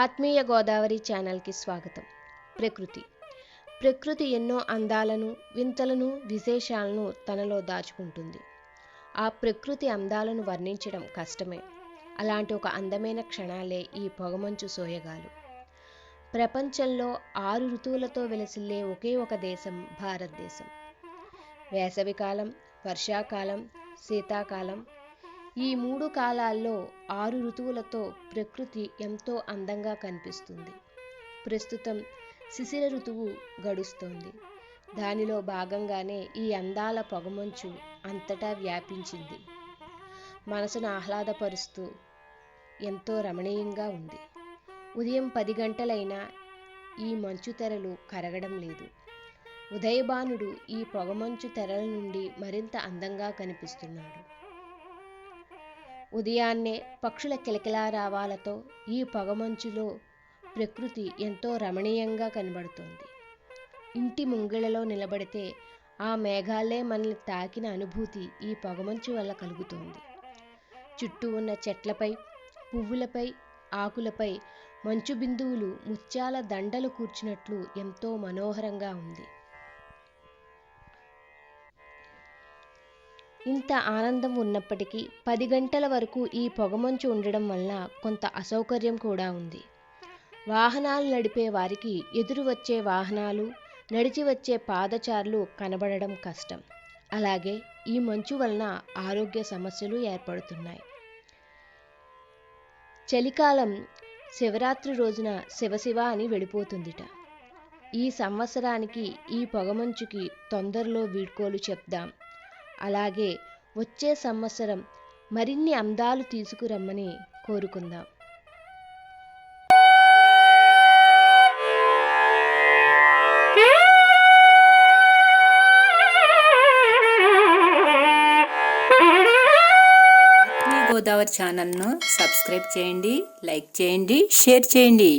ఆత్మీయ గోదావరి ఛానల్కి స్వాగతం. ప్రకృతి. ప్రకృతి ఎన్నో అందాలను వింతలను విశేషాలను తనలో దాచుకుంటుంది. ఆ ప్రకృతి అందాలను వర్ణించడం కష్టమే. అలాంటి ఒక అందమైన క్షణాలే ఈ పొగమంచు సోయగాలు. ప్రపంచంలో ఆరు ఋతువులతో వెలసిల్లే ఒకే ఒక దేశం భారతదేశం. వేసవికాలం వర్షాకాలం శీతాకాలం ఈ మూడు కాలాల్లో ఆరు ఋతువులతో ప్రకృతి ఎంతో అందంగా కనిపిస్తుంది. ప్రస్తుతం శిశిర ఋతువు గడుస్తోంది. దానిలో భాగంగానే ఈ అందాల పొగమంచు అంతటా వ్యాపించింది. మనసును ఆహ్లాదపరుస్తూ ఎంతో రమణీయంగా ఉంది. ఉదయం పది గంటలైనా ఈ మంచు తెరలు కరగడం లేదు. ఉదయభానుడు ఈ పొగమంచు తెరల నుండి మరింత అందంగా కనిపిస్తున్నాడు. ఉదయాన్నే పక్షుల కిలకిలారావాలతో ఈ పొగమంచులో ప్రకృతి ఎంతో రమణీయంగా కనబడుతోంది. ఇంటి ముంగిళ్ళలో నిలబడితే ఆ మేఘాలే మనల్ని తాకిన అనుభూతి ఈ పొగమంచు వల్ల కలుగుతుంది. చుట్టూ ఉన్న చెట్లపై పువ్వులపై ఆకులపై మంచు బిందువులు ముత్యాల దండలు కూర్చున్నట్లు ఎంతో మనోహరంగా ఉంది. ఇంత ఆనందం ఉన్నప్పటికీ పది గంటల వరకు ఈ పొగమంచు ఉండడం వల్ల కొంత అసౌకర్యం కూడా ఉంది. వాహనాలు నడిపే వారికి ఎదురు వచ్చే వాహనాలు నడిచి వచ్చే పాదచారులు కనబడడం కష్టం. అలాగే ఈ మంచు వలన ఆరోగ్య సమస్యలు ఏర్పడుతున్నాయి. చలికాలం శివరాత్రి రోజున శివశివ అని వెళ్ళిపోతుందిట. ఈ సంవత్సరానికి ఈ పొగమంచుకి తొందరలో వీడ్కోలు చెప్దాం. అలాగే వచ్చే సంవత్సరం మరిన్ని అందాలు తీసుకురమ్మని కోరుకుందాం. గోదావరి ఛానల్ను సబ్స్క్రైబ్ చేయండి లైక్ చేయండి షేర్ చేయండి.